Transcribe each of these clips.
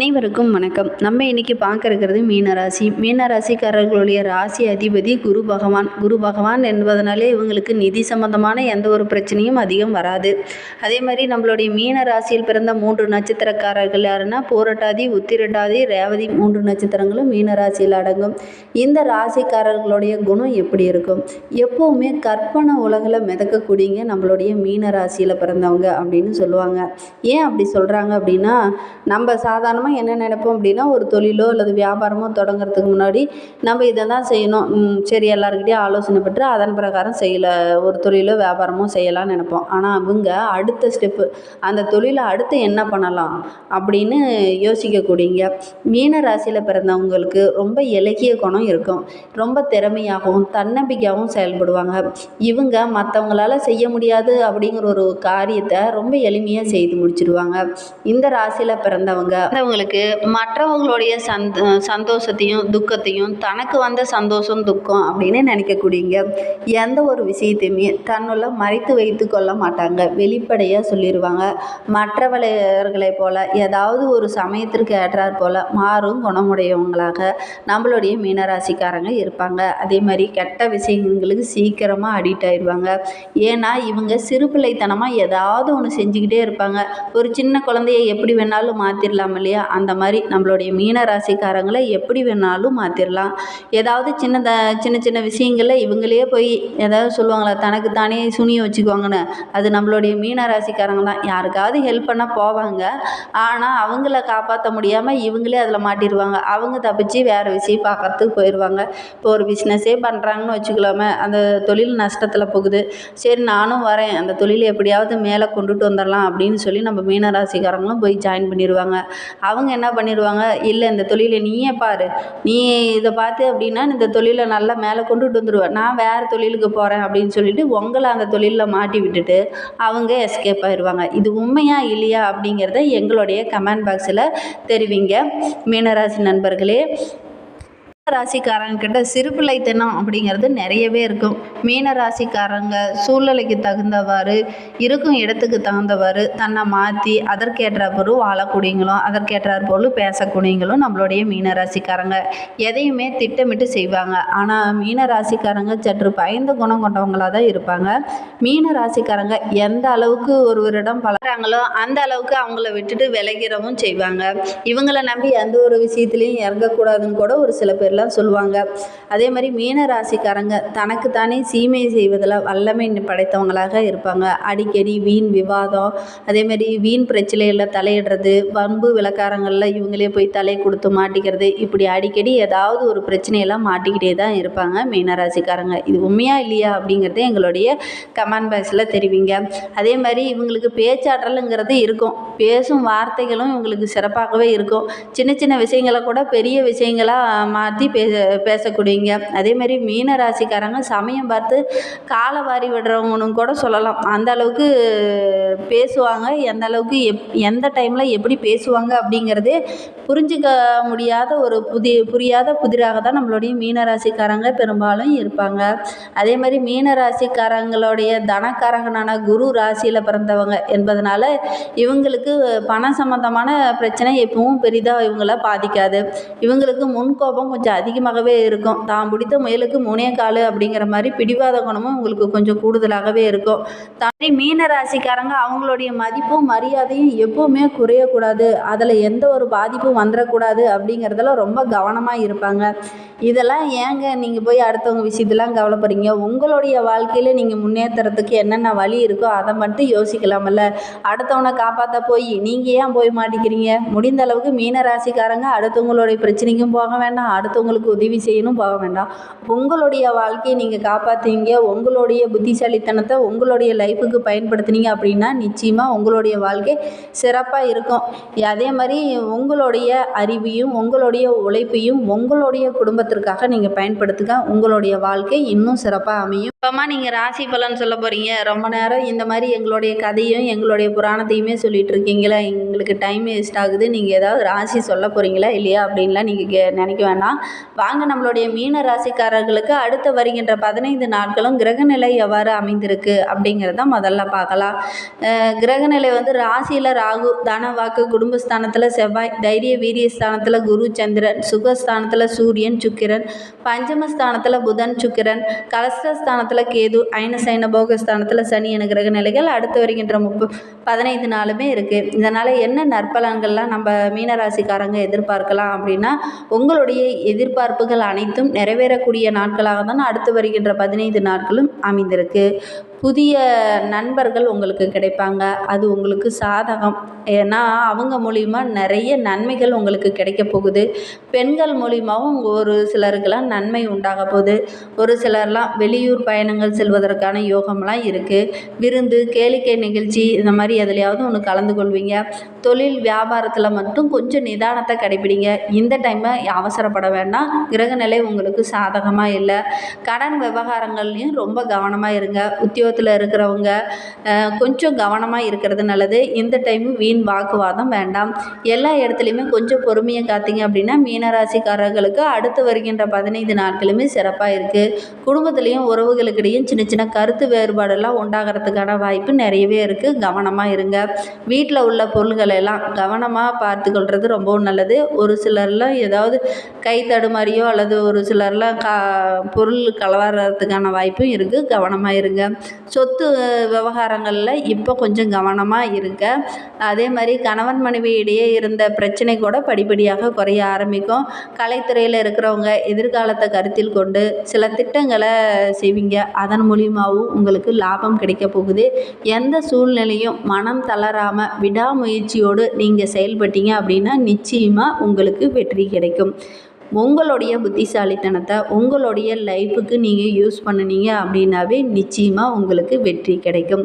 அனைவருக்கும் வணக்கம். நம்ம இன்னைக்கு பார்க்க இருக்கிறது மீனராசி. மீனராசிக்காரர்களுடைய ராசி அதிபதி குரு பகவான். குரு பகவான் என்பதனாலே இவங்களுக்கு நிதி சம்பந்தமான எந்த ஒரு பிரச்சனையும் அதிகம் வராது. அதே மாதிரி நம்மளுடைய மீன ராசியில் பிறந்த மூன்று நட்சத்திரக்காரர்கள் யாருன்னா போரட்டாதி உத்திரட்டாதி ரேவதி மூன்று நட்சத்திரங்களும் மீன ராசியில் அடங்கும். இந்த ராசிக்காரர்களுடைய குணம் எப்படி இருக்கும்? எப்போவுமே கற்பனை உலகில் மிதக்கக்கூடியங்க நம்மளுடைய மீன ராசியில் பிறந்தவங்க அப்படின்னு சொல்லுவாங்க. ஏன் அப்படி சொல்கிறாங்க அப்படின்னா நம்ம சாதாரணமாக என்ன நினைப்போம் அப்படின்னா ஒரு தொழிலோ அல்லது வியாபாரமோ தொடங்குறதுக்கு முன்னாடி நம்ம இதை தான் செய்யணும். சரி எல்லாருக்கிட்டையும் ஆலோசனை பெற்று அதன் பிரகாரம் செய்யல ஒரு தொழிலோ வியாபாரமோ செய்யலாம்னு நினைப்போம். ஆனால் அவங்க அடுத்த ஸ்டெப்பு அந்த தொழிலை அடுத்து என்ன பண்ணலாம் அப்படின்னு யோசிக்கக்கூடியங்க. மீன ராசியில் பிறந்தவங்களுக்கு ரொம்ப இலக்கிய குணம் இருக்கும். ரொம்ப திறமையாகவும் தன்னம்பிக்கையாகவும் செயல்படுவாங்க. இவங்க மற்றவங்களால செய்ய முடியாது அப்படிங்கிற ஒரு காரியத்தை ரொம்ப எளிமையாக செய்து முடிச்சிடுவாங்க இந்த ராசியில் பிறந்தவங்க அவங்களுக்கு மற்றவங்களுடைய சந்த சந்தோஷத்தையும் துக்கத்தையும் தனக்கு வந்த சந்தோஷம் துக்கம் அப்படின்னு நினைக்கக்கூடியங்க. எந்த ஒரு விஷயத்தையுமே தன்னுள்ள மறைத்து வைத்து கொள்ள மாட்டாங்க. வெளிப்படையாக சொல்லிடுவாங்க மற்றவர்களைப் போல ஏதாவது ஒரு சமயத்திற்கு ஏற்றாற் போல மாறும் குணமுடையவங்களாக நம்மளுடைய மீனராசிக்காரங்க இருப்பாங்க. அதே மாதிரி கெட்ட விஷயங்களுக்கு சீக்கிரமாக அடிக்ட் ஆயிடுவாங்க ஏன்னா இவங்க சிறு பிள்ளைத்தனமாக ஏதாவது ஒன்று செஞ்சுக்கிட்டே இருப்பாங்க. ஒரு சின்ன குழந்தைய எப்படி வேணாலும் மாற்றிடலாம் இல்லையா? அந்த மாதிரி நம்மளுடைய மீன ராசிக்காரங்களை எப்படி வேணாலும் மாற்றிடலாம் ஏதாவது சின்னத சின்ன சின்ன விஷயங்களில் இவங்களே போய் ஏதாவது சொல்லுவாங்களா தனக்கு தானே சுனியை வச்சுக்குவாங்கன்னு. அது நம்மளுடைய மீன ராசிக்காரங்க தான். யாருக்காவது ஹெல்ப் பண்ண போவாங்க. ஆனால் அவங்கள காப்பாற்ற முடியாமல் இவங்களே அதில் மாட்டிடுவாங்க அவங்க தப்பிச்சு வேறு விஷயம் பார்க்கறதுக்கு போயிடுவாங்க இப்போ ஒரு பிஸ்னஸே பண்ணுறாங்கன்னு வச்சுக்கலாமே அந்த தொழில் நஷ்டத்தில் போகுது. சரி நானும் வரேன். அந்த தொழிலை எப்படியாவது மேலே கொண்டுட்டு வந்துடலாம் அப்படின்னு சொல்லி நம்ம மீனராசிக்காரங்களும் போய் ஜாயின் பண்ணிடுவாங்க அவங்க என்ன பண்ணிடுவாங்க? இல்லை இந்த தொழிலை நீயே பாரு. நீ இதை பார்த்து அப்படின்னா இந்த தொழிலை நல்லா மேலே கொண்டுட்டு வந்துடுவேன் நான் வேறு தொழிலுக்கு போகிறேன் அப்படின்னு சொல்லிட்டு உங்களை அந்த தொழிலில் மாட்டி விட்டுட்டு அவங்க எஸ்கேப் ஆயிடுவாங்க. இது உண்மையா இல்லையா அப்படிங்கிறத எங்களுடைய கமெண்ட் பாக்ஸில் தெரிவிங்க. மீனராசி நண்பர்களே ராசிக்காரங்கிட்ட சிறுபிள்ளைத்தனம் அப்படிங்கிறது நிறையவே இருக்கும். மீன ராசிக்காரங்க சூழ்நிலைக்கு தகுந்தவாறு இருக்கும் இடத்துக்கு தகுந்தவாறு தன்னை மாற்றி அதற்கேற்றாற்போல் வாழக்கூடியங்களும் அதற்கேற்றாற்போல் பேசக்கூடியங்களும் நம்மளுடைய மீன ராசிக்காரங்க எதையுமே திட்டமிட்டு செய்வாங்க. ஆனால் மீன ராசிக்காரங்க சற்று பயந்த குணம் கொண்டவங்களாக தான் இருப்பாங்க. மீன ராசிக்காரங்க எந்த அளவுக்கு ஒருவரிடம் பழகிறாங்களோ அந்த அளவுக்கு அவங்கள விட்டுட்டு விலகிறவும் செய்வாங்க. இவங்களை நம்பி எந்த ஒரு விஷயத்துலையும் இறங்கக்கூடாதுன்னு கூட ஒரு சில பேர் பேர்லாம் சொல்லுவாங்க. அதே மாதிரி மீன ராசிக்காரங்க தனக்குத்தானே சீமை செய்வதில் வல்லமை படைத்தவங்களாக இருப்பாங்க. அடிக்கடி வீண் விவாதம் அதே மாதிரி வீண் பிரச்சனைகளில் தலையிடுறது வம்பு விளக்காரங்களில் இவங்களே போய் தலை கொடுத்து மாட்டிக்கிறது இப்படி அடிக்கடி ஏதாவது ஒரு பிரச்சனையெல்லாம் மாட்டிக்கிட்டே தான் இருப்பாங்க மீனராசிக்காரங்க இது உண்மையா இல்லையா அப்படிங்கிறத எங்களுடைய கமெண்ட் பாக்ஸில் தெரிவிங்க. அதே மாதிரி இவங்களுக்கு பேச்சாற்றலுங்கிறது இருக்கும். பேசும் வார்த்தைகளும் இவங்களுக்கு சிறப்பாகவே இருக்கும். சின்ன சின்ன விஷயங்களை கூட பெரிய விஷயங்களாக மாற்றி பே பேசக்கூடியங்க. அதே மாதிரி மீன ராசிக்காரங்க சமயம் பார்த்து காலை வாரி விடுறவங்கன்னு கூட சொல்லலாம். அந்த அளவுக்கு பேசுவாங்க. எந்த அளவுக்கு எப் எந்த டைமில் எப்படி பேசுவாங்க அப்படிங்கிறதே புரிஞ்சிக்க முடியாத ஒரு புதி புரியாத புதிராக தான் நம்மளுடைய மீன ராசிக்காரங்க பெரும்பாலும் இருப்பாங்க. அதே மாதிரி மீன ராசிக்காரங்களுடைய தனக்காரகனான குரு ராசியில் பிறந்தவங்க என்பதனால இவங்களுக்கு பண சம்பந்தமான பிரச்சனை எப்பவும் பெரிதாக இவங்கள பாதிக்காது. இவங்களுக்கு முன்கோபம் கொஞ்சம் அதிகமாகவே இருக்கும். தான் பிடித்த முயலுக்கு மூணே காலு அப்படிங்கிற மாதிரி பிடிவாத குணமும் உங்களுக்கு கொஞ்சம் கூடுதலாகவே இருக்கும். தனி மீன ராசிக்காரங்க அவங்களுடைய மதிப்பும் மரியாதையும் எப்பவுமே குறையக்கூடாது. அதில் எந்த ஒரு பாதிப்பும் வந்துடக்கூடாது அப்படிங்கிறதுல ரொம்ப கவனமாக இருப்பாங்க. இதெல்லாம் ஏங்க நீங்கள் போய் அடுத்தவங்க விஷயத்தெல்லாம் கவலைப்படுறீங்க? உங்களுடைய வாழ்க்கையில் நீங்கள் முன்னேற்றத்துக்கு என்னென்ன வழி இருக்கோ அதை மட்டும் யோசிக்கலாமல்ல அடுத்தவனை காப்பாற்ற போய் நீங்கள் ஏன் போய் மாட்டிக்கிறீங்க? முடிந்த அளவுக்கு மீன ராசிக்காரங்க அடுத்தவங்களுடைய பிரச்சனைக்கும் போக வேண்டாம். அடுத்தவங்களுக்கு உதவி செய்யணும் போக வேண்டாம். உங்களுடைய வாழ்க்கையை நீங்கள் காப்பாற்றுவீங்க உங்களுடைய புத்திசாலித்தனத்தை உங்களுடைய லைஃபுக்கு பயன்படுத்துனீங்க அப்படின்னா நிச்சயமாக உங்களுடைய வாழ்க்கை சிறப்பாக இருக்கும். அதே மாதிரி உங்களுடைய அறிவையும் உங்களுடைய உழைப்பையும் உங்களுடைய குடும்பத்திற்காக நீங்கள் பயன்படுத்துங்க. உங்களுடைய வாழ்க்கை இன்னும் சிறப்பாக அமையும். இப்போமா நீங்கள் ராசி பலன் சொல்ல போகிறீங்க ரொம்ப நேரம் இந்த மாதிரி எங்களுடைய கதையும் எங்களுடைய புராணத்தையுமே சொல்லிட்டு இருக்கீங்களா. எங்களுக்கு டைம் வேஸ்ட் ஆகுது. நீங்கள் ஏதாவது ராசி சொல்ல போகிறீங்களா இல்லையா அப்படின்லாம் நீங்கள் கே நினைக்க வேண்டாம் வாங்க நம்மளுடைய மீன ராசிக்காரர்களுக்கு அடுத்து வருகின்ற பதினைந்து நாட்களும் கிரகநிலை எவ்வாறு அமைந்திருக்கு அப்படிங்கிறத முதல்ல பார்க்கலாம். கிரகநிலை வந்து ராசியில் ராகு தன வாக்கு குடும்பஸ்தானத்தில் செவ்வாய் தைரிய வீரிய ஸ்தானத்தில் குரு சந்திரன் சுகஸ்தானத்தில் சூரியன் சுக்கிரன் பஞ்சமஸ்தானத்தில் புதன் சுக்கிரன் கலஸ்தானத்தில் கேது ஐனசைன போகஸ்தானத்தில் சனி என கிரக நிலைகள் அடுத்து வருகின்ற முப்ப பதினைந்து நாளுமே இருக்குது இதனால் என்ன நற்பலன்கள்லாம் நம்ம மீனராசிக்காரங்க எதிர்பார்க்கலாம் அப்படின்னா உங்களுடைய எதிர்பார்ப்புகள் அனைத்தும் நிறைவேறக்கூடிய நாட்களாக தான் அடுத்து வருகின்ற பதினைந்து நாட்களும் அமைந்திருக்கு. புதிய நண்பர்கள் உங்களுக்கு கிடைப்பாங்க. அது உங்களுக்கு சாதகம். ஏன்னா அவங்க மூலிமா நிறைய நன்மைகள் உங்களுக்கு கிடைக்க போகுது. பெண்கள் மூலிமாவும் ஒரு சிலருக்கெல்லாம் நன்மை உண்டாக போகுது. ஒரு சிலர்லாம் வெளியூர் பயணங்கள் செல்வதற்கான யோகம்லாம் இருக்குது விருந்து கேளிக்கை நிகழ்ச்சி இந்த மாதிரி எதுலையாவது ஒன்று கலந்து கொள்வீங்க. தொழில் வியாபாரத்தில் மட்டும் கொஞ்சம் நிதானத்தை கடைபிடிங்க இந்த டைமை அவசரப்பட வேண்டாம். கிரகநிலை உங்களுக்கு சாதகமாக இல்லை. கடன் விவகாரங்கள்லையும் ரொம்ப கவனமாக இருங்க. உத்தியோகத்தில் இருக்கிறவங்க கொஞ்சம் கவனமாக இருக்கிறது நல்லது. இந்த டைமு வீண் வாக்குவாதம் வேண்டாம். எல்லா இடத்துலையுமே கொஞ்சம் பொறுமையை காத்தீங்க அப்படின்னா மீனராசிக்காரர்களுக்கு அடுத்து வருகின்ற பதினைந்து நாட்களுமே சிறப்பாக இருக்குது குடும்பத்துலேயும் உறவுகளுக்கிடையும் சின்ன சின்ன கருத்து வேறுபாடெல்லாம் உண்டாகிறதுக்கான வாய்ப்பு நிறையவே இருக்குது கவனமாக இருங்க. வீட்டில் உள்ள பொருள்களை எல்லாம் கவனமாக பார்த்துக்கொள்வது ரொம்பவும் நல்லது. ஒரு சிலர்லாம் ஏதாவது கை தடுமாறியோ அல்லது ஒரு சிலர்லாம் கா பொருள் கலவரத்துக்கான வாய்ப்பும் இருக்குது கவனமாக இருங்க. சொத்து விவகாரங்களில் இப்போ கொஞ்சம் கவனமாக இருக்க அதே மாதிரி கணவன் மனைவி இடையே இருந்த பிரச்சனை கூட படிப்படியாக குறைய ஆரம்பிக்கும். கலைத்துறையில் இருக்கிறவங்க எதிர்காலத்தை கருத்தில் கொண்டு சில திட்டங்களை செய்வீங்க. அதன் மூலியமாகவும் உங்களுக்கு லாபம் கிடைக்க போகுது. எந்த சூழ்நிலையும் மனம் தளராமல் விடாமுயற்சியோடு நீங்கள் செயல்பட்டீங்க அப்படின்னா நிச்சயமாக உங்களுக்கு வெற்றி கிடைக்கும். உங்களுடைய புத்திசாலித்தனத்தை உங்களுடைய லைஃபுக்கு நீங்கள் யூஸ் பண்ணுனீங்க அப்படின்னாவே நிச்சயமாக உங்களுக்கு வெற்றி கிடைக்கும்.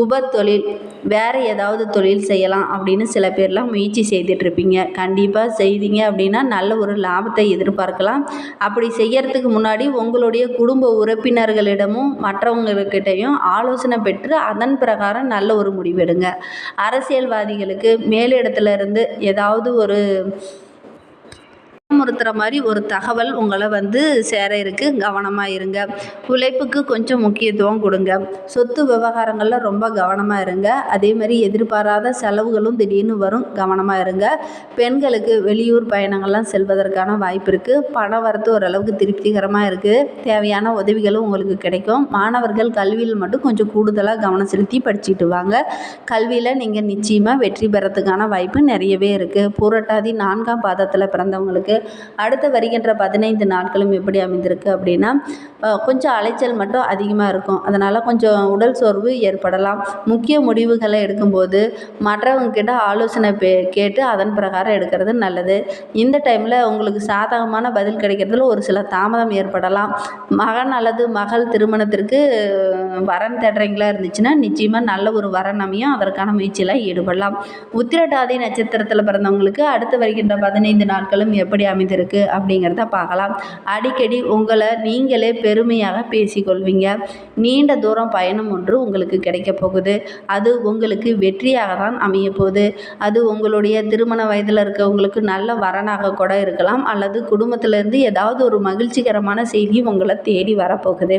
உப தொழில் வேறு ஏதாவது தொழில் செய்யலாம் அப்படின்னு சில பேர்லாம் முயற்சி செய்துட்ருப்பீங்க கண்டிப்பாக செய்தீங்க அப்படின்னா நல்ல ஒரு லாபத்தை எதிர்பார்க்கலாம். அப்படி செய்யறதுக்கு முன்னாடி உங்களுடைய குடும்ப உறுப்பினர்களிடமும் மற்றவங்கக்கிட்டையும் ஆலோசனை பெற்று அதன் பிரகாரம் நல்ல ஒரு முடிவெடுங்க. அரசியல்வாதிகளுக்கு மேலிடத்துலேருந்து ஏதாவது ஒரு பயமுறுத்துகிற மாதிரி ஒரு தகவல் உங்களை வந்து சேர இருக்கு. கவனமாக இருங்க. உழைப்புக்கு கொஞ்சம் முக்கியத்துவம் கொடுங்க. சொத்து விவகாரங்களில் ரொம்ப கவனமாக இருங்க. அதே மாதிரி எதிர்பாராத செலவுகளும் திடீர்னு வரும். கவனமாக இருங்க. பெண்களுக்கு வெளியூர் பயணங்கள்லாம் செல்வதற்கான வாய்ப்பு இருக்குது பண வரத்து ஓரளவுக்கு திருப்திகரமாக இருக்குது தேவையான உதவிகளும் உங்களுக்கு கிடைக்கும். மாணவர்கள் கல்வியில் மட்டும் கொஞ்சம் கூடுதலாக கவனம் செலுத்தி படிச்சுட்டு வாங்க. கல்வியில் நீங்கள் நிச்சயமாக வெற்றி பெறத்துக்கான வாய்ப்பு நிறையவே இருக்குது பூரட்டாதி நான்காம் பாதத்தில் பிறந்தவங்களுக்கு அடுத்து வருகின்ற பதினைந்து நாட்களும் எப்படி அமைந்திருக்கு அப்படின்னா கொஞ்சம் அலைச்சல் மட்டும் அதிகமாக இருக்கும். அதனால் கொஞ்சம் உடல் சோர்வு ஏற்படலாம். முக்கிய முடிவுகளை எடுக்கும்போது மற்றவங்கக்கிட்ட ஆலோசனை பே கேட்டு அதன் பிரகாரம் எடுக்கிறது நல்லது. இந்த டைமில் உங்களுக்கு சாதகமான பதில் கிடைக்கிறதுல ஒரு சில தாமதம் ஏற்படலாம். மகன் அல்லது மகள் திருமணத்திற்கு வரன் தேடுறீங்களா இருந்துச்சுன்னா நிச்சயமாக நல்ல ஒரு வரன் அமையும் அதற்கான முயற்சியில் ஈடுபடலாம். உத்திரட்டாதி நட்சத்திரத்தில் பிறந்தவங்களுக்கு அடுத்து வருகின்ற பதினைந்து நாட்களும் எப்படி அமைந்திருக்கு அப்படிங்கிறத பார்க்கலாம். அடிக்கடி உங்களை நீங்களே பெருமையாக பேசிக்கொள்வீங்க. நீண்ட தூரம் பயணம் ஒன்று உங்களுக்கு கிடைக்க போகுது. அது உங்களுக்கு வெற்றியாக தான் அமைய போகுது. அது உங்களுடைய திருமண வயதில் இருக்கவங்களுக்கு நல்ல வரனாக கூட இருக்கலாம். அல்லது குடும்பத்திலேருந்து ஏதாவது ஒரு மகிழ்ச்சிகரமான செய்தி உங்களை தேடி வரப்போகுது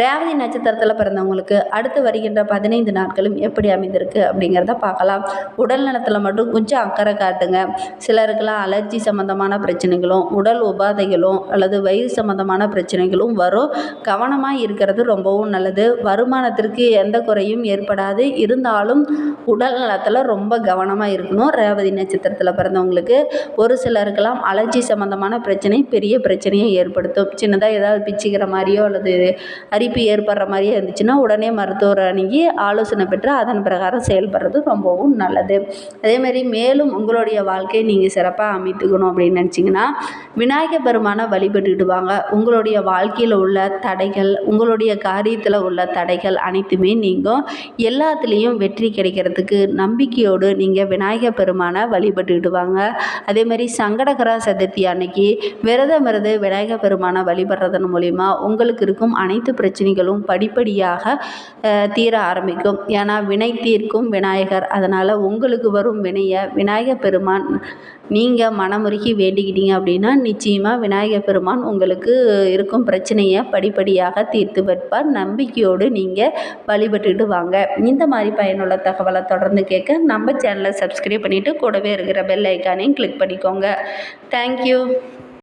ரேவதி நட்சத்திரத்தில் பிறந்தவங்களுக்கு அடுத்து வருகின்ற பதினைந்து நாட்களும் எப்படி அமைந்திருக்கு அப்படிங்கிறத பார்க்கலாம். உடல் நலத்தில் மட்டும் கொஞ்சம் அக்கறை காட்டுங்க. சிலருக்கெல்லாம் அலர்ஜி சம்மந்தமான பிரச்சனைகளும் உடல் உபாதைகளும் அல்லது வயிறு சம்மந்தமான பிரச்சனைகளும் வரும். கவனமாக இருக்கிறது ரொம்பவும் நல்லது. வருமானத்திற்கு எந்த குறையும் ஏற்படாது. இருந்தாலும் உடல் நலத்தில் ரொம்ப கவனமாக இருக்கணும் ரேவதி நட்சத்திரத்தில் பிறந்தவங்களுக்கு. ஒரு சிலருக்கெல்லாம் அலர்ஜி சம்மந்தமான பிரச்சனை பெரிய பிரச்சனையை ஏற்படுத்தும். சின்னதாக ஏதாவது பிச்சுக்கிற மாதிரியோ அல்லது அரிப்பு ஏற்படுற மாதிரியே இருந்துச்சுன்னா உடனே மருத்துவர் அணுகி ஆலோசனை பெற்று அதன் பிரகாரம் செயல்படுறது ரொம்பவும் நல்லது. அதேமாரி மேலும் உங்களுடைய வாழ்க்கையை நீங்கள் சிறப்பாக அமைத்துக்கணும் அப்படின்னு நினச்சிங்கன்னா விநாயகர் பெருமானை வழிபட்டுக்கிட்டு வாங்க. உங்களுடைய வாழ்க்கையில் உள்ள தடைகள் உங்களுடைய காரியத்தில் உள்ள தடைகள் அனைத்துமே நீங்கள் எல்லாத்துலேயும் வெற்றி கிடைக்கிறதுக்கு நம்பிக்கையோடு நீங்கள் விநாயகர் பெருமானை வழிபட்டுக்கிட்டு வாங்க. அதேமாதிரி சங்கடகரா சதுர்த்தி அன்னைக்கு விரதம் இருந்து விநாயகர் பெருமானை வழிபடுறதன் மூலிமா உங்களுக்கு இருக்கும் அனைத்து பிரச்சனைகளும் படிப்படியாக தீர ஆரம்பிக்கும். ஏன்னா வினை தீர்க்கும் விநாயகர். அதனால் உங்களுக்கு வரும் வினையை விநாயகர் பெருமான் நீங்கள் மனமுருகி வேண்டிக்கிட்டீங்க அப்படின்னா நிச்சயமாக விநாயகர் பெருமான் உங்களுக்கு இருக்கும் பிரச்சனையை படிப்படியாக தீர்த்து வைப்பார். நம்பிக்கையோடு நீங்கள் வழிபட்டுட்டு வாங்க. இந்த மாதிரி பயனுள்ள தகவலை தொடர்ந்து கேட்க நம்ம சேனலை சப்ஸ்கிரைப் பண்ணிவிட்டு கூடவே இருக்கிற பெல் ஐக்கானையும் கிளிக் பண்ணிக்கோங்க. தேங்க்யூ